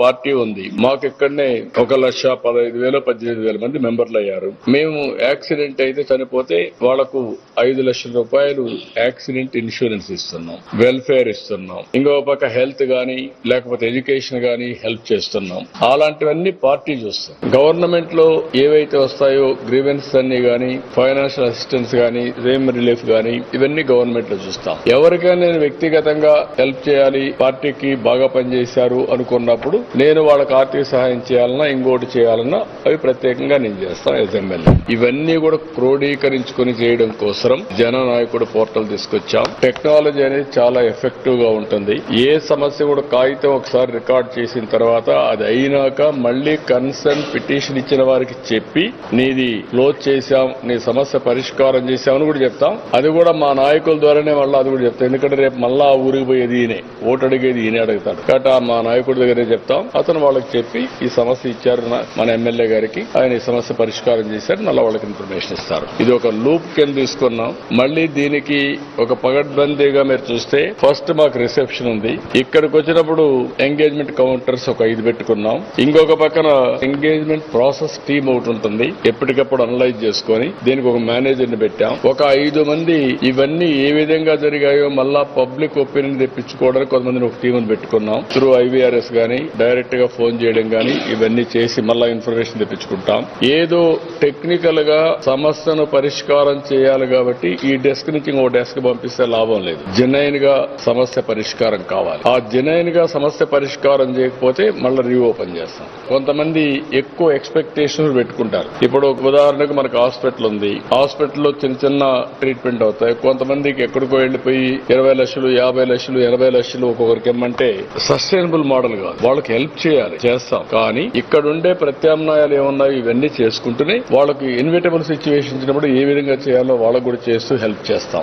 Party ఉంది. మాకు ఇక్కడనే ఒక లక్ష పదహైదు వేల పద్దెనిమిది వేల మంది మెంబర్లు అయ్యారు మేము యాక్సిడెంట్ అయితే చనిపోతే వాళ్ళకు ఐదు లక్షల రూపాయలు యాక్సిడెంట్ ఇన్సూరెన్స్ ఇస్తున్నాం. వెల్ఫేర్ ఇస్తున్నాం. ఇంకో పక్క హెల్త్ గాని లేకపోతే ఎడ్యుకేషన్ గాని హెల్ప్ చేస్తున్నాం. అలాంటివన్నీ పార్టీ చూస్తాం. గవర్నమెంట్లో ఏవైతే వస్తాయో గ్రీవెన్స్ అన్ని గాని ఫైనాన్షియల్ అసిస్టెన్స్ గాని రేమ్ రిలీఫ్ గాని ఇవన్నీ గవర్నమెంట్లో చూస్తాం. ఎవరికైనా నేను వ్యక్తిగతంగా హెల్ప్ చేయాలి పార్టీకి బాగా పనిచేశారు అనుకున్నప్పుడు నేను వాళ్ళకి ఆర్థిక సహాయం చేయాలన్నా ఇంకోటి చేయాలన్నా అవి ప్రత్యేకంగా నేను చేస్తాను యాజ్ ఎమ్మెల్యే ఇవన్నీ కూడా క్రోడీకరించుకొని చేయడం కోసం జననాయకుడు పోర్టల్ తీసుకొచ్చాం. టెక్నాలజీ అనేది చాలా ఎఫెక్టివ్గా ఉంటుంది. ఏ సమస్య కూడా కాగితం ఒకసారి రికార్డ్ చేసిన తర్వాత అది అయినాక మళ్ళీ కన్సర్న్ పిటిషన్ ఇచ్చిన వారికి చెప్పి నీది క్లోజ్ చేశాం నీ సమస్య పరిష్కారం చేశామని కూడా చెప్తాం. అది కూడా మా నాయకుల ద్వారానే మళ్ళీ అది కూడా చెప్తాం. ఎందుకంటే రేపు మళ్ళా ఆ ఊరికి పోయేది ఈయనే. ఓటు అడిగేది ఈయనే అడుగుతాడు. కాబట్టి ఆ మా నాయకుడి దగ్గరే చెప్తాం. అతను వాళ్ళకి చెప్పి ఈ సమస్య ఇచ్చారు మన ఎమ్మెల్యే గారికి. ఆయన ఈ సమస్య పరిష్కారం చేశారు. మళ్ళీ వాళ్ళకి ఇన్ఫర్మేషన్ ఇస్తారు. ఇది ఒక లూప్ కింద తీసుకున్నాం. మళ్ళీ దీనికి ఒక పగడ్బందీగా మీరు చూస్తే ఫస్ట్ మాకు రిసెప్షన్ ఉంది. ఇక్కడికి వచ్చినప్పుడు ఎంగేజ్మెంట్ కౌంటర్స్ ఒక ఐదు పెట్టుకున్నాం. ఇంకొక పక్కన ఎంగేజ్మెంట్ ప్రాసెస్ టీమ్ ఒకటి ఉంటుంది. ఎప్పటికప్పుడు అనలైజ్ చేసుకొని దీనికి ఒక మేనేజర్ని పెట్టాం. ఒక ఐదు మంది ఇవన్నీ ఏ విధంగా జరిగాయో మళ్ళా పబ్లిక్ ఒపీనియన్ తెప్పించుకోవడానికి కొంతమందిని ఒక టీం పెట్టుకున్నాం. త్రూ ఐవీఆర్ఎస్ గానీ డైరెక్ట్గా ఫోన్ చేయడం కానీ ఇవన్నీ చేసి మళ్ళా ఇన్ఫర్మేషన్ తెప్పించుకుంటాం. ఏదో టెక్నికల్గా సమస్యను పరిష్కారం చేయాలి కాబట్టి ఈ డెస్క్ నుంచి ఇంకో డెస్క్ పంపిస్తే లాభం లేదు. జెన్యున్గా సమస్య పరిష్కారం కావాలి. ఆ జెన్యున్గా సమస్య పరిష్కారం చేయకపోతే మళ్ళీ రీఓపెన్ చేస్తాం. కొంతమంది ఎక్కువ ఎక్స్పెక్టేషన్ పెట్టుకుంటారు. ఇప్పుడు ఒక ఉదాహరణకు మనకు హాస్పిటల్ ఉంది. హాస్పిటల్లో చిన్న చిన్న ట్రీట్మెంట్ అవుతాయి. కొంతమందికి ఎక్కడికో వెళ్ళిపోయి ఇరవై లక్షలు యాభై లక్షలు ఎనభై లక్షలు ఒక్కొక్కరికి ఇమ్మంటే సస్టైనబుల్ మోడల్ కాదు. వాళ్ళకి హెల్ప్ చేయాలి చేస్తాం. కానీ ఇక్కడుండే ప్రత్యామ్నాయాలు ఏమున్నాయి ఇవన్నీ చేసుకుంటూనే వాళ్ళకి ఇన్విటబుల్ సిచ్యువేషన్ ఇచ్చినప్పుడు ఏ విధంగా చేయాలో వాళ్ళకు కూడా చేస్తూ హెల్ప్ చేస్తాం.